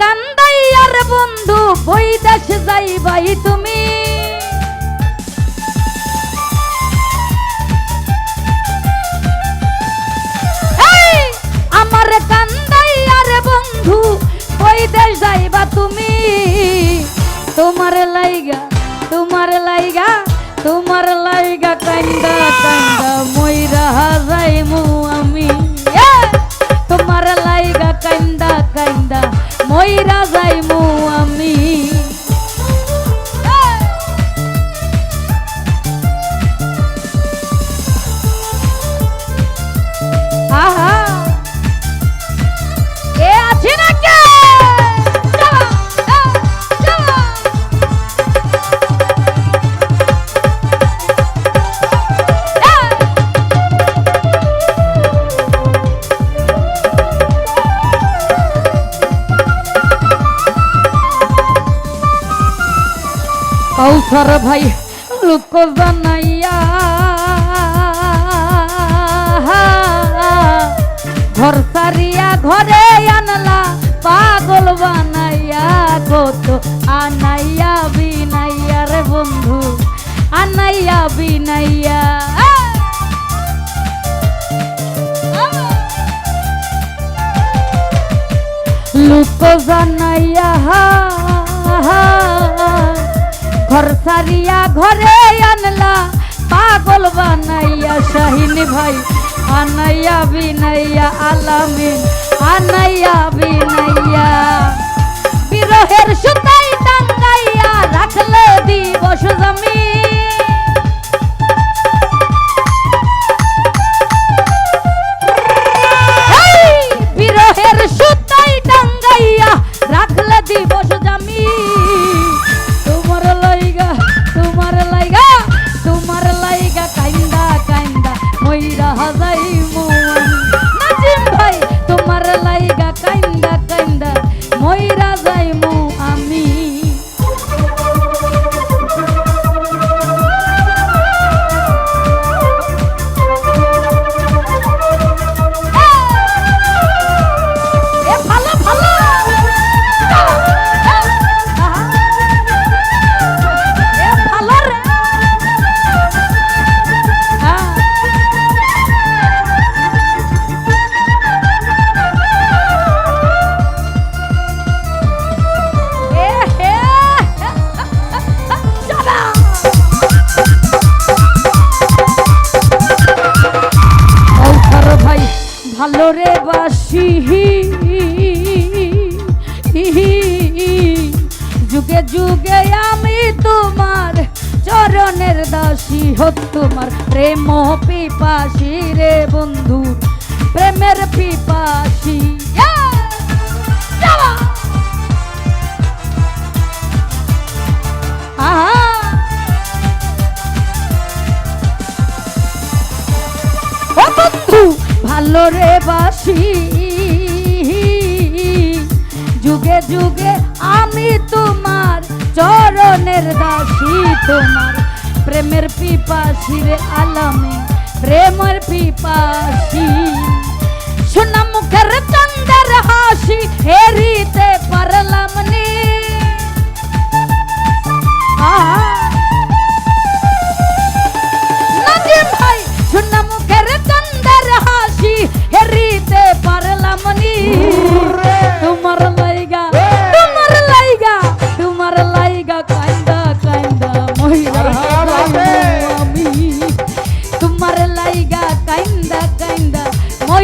কান্দাইয়ার বন্ধু, বই দেশ যাইবাই তুমি। আমার কান্দাইয়ার বন্ধু, বই দেশ যাইবা তুমি। তোমার লাইগা তোমার লাইগা তোমার লাইগা কান্দা কান্দা ময়রা যাইমু আমি ময়রা যাইমু কৌথর ভাই, লোক জানাইয়া ঘর সারিয়া ঘরে আনলা, পাগল বানাইয়া, কত আনাইয়া বিনাইয়া রে বন্ধু, আনাইয়া বিনাইয়া সারিয়া ঘরে আনলা, পাগল বানাইয়া শাহিন ভাই। আনাইয়া বিনাইয়া আলামিন, আনাইয়া বিনাইয়া। বিরহের সুতাই টাঙ্গাইয়া রাখলে দিবস জমি ভালো বাসি যুগে যুগে আমি তোমার চরণের দাসী হত তোমার প্রেম পিপাসী রে বন্ধু, প্রেমের পিপাসী! আহা রে বাসি। যুগে যুগে আমি তোমার চরণের দাসী, তোমার প্রেমের পিপাসি রে আলামে, প্রেমের পিপাসি। সোনা মুখের চন্দের হাসি হেরিতে পারলাম নি। আহা।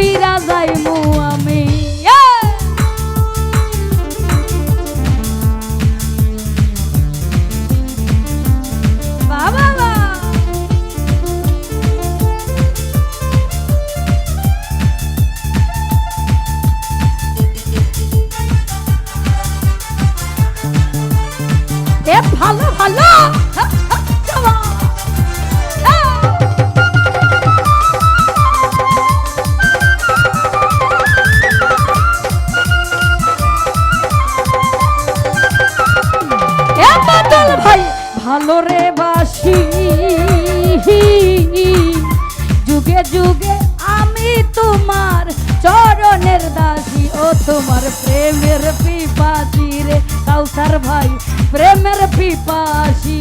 vida. যুগে আমি তোমার চরণের দাসী ও তোমার প্রেমের পিপাসি রে কাউসার ভাই, প্রেমের পিপাসি।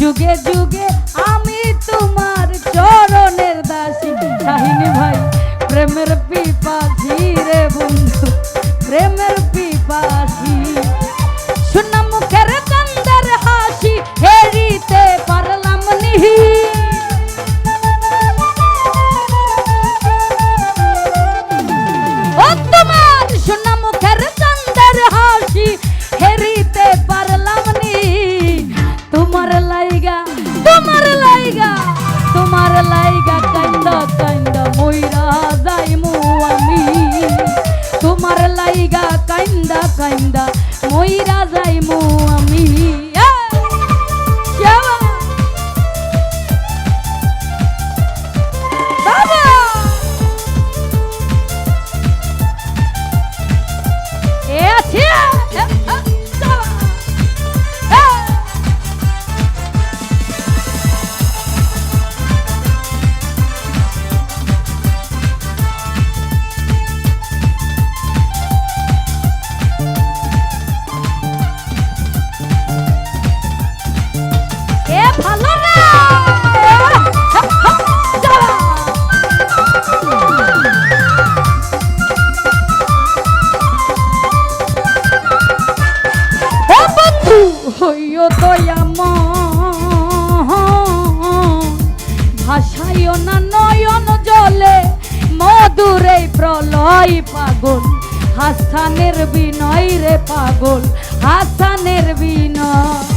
যুগে যুগে ভাই প্রেমের পিপাসি হাসানের বিনয় রে পাগল হাসানের বিনয়।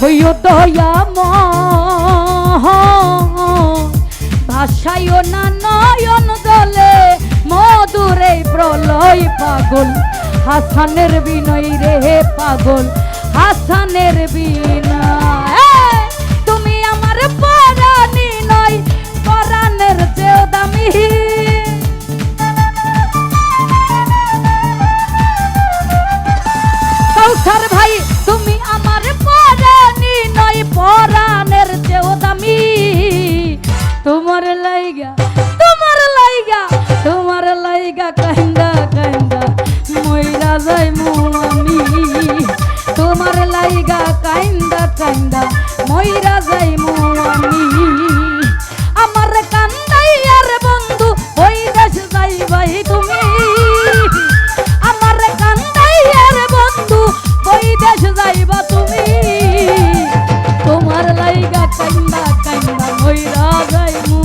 হইও দয়াম ভাসাইও না নয়ন জলে মধুরে প্রলয় পাগল। হাসানের বিনয় রে হে পাগল হাসানের বিনয়। তুমি আমার পরানি নয় পরানের চেয়েও দামি। জায়গা কান্দা কান্দা ভৈরা যাইমু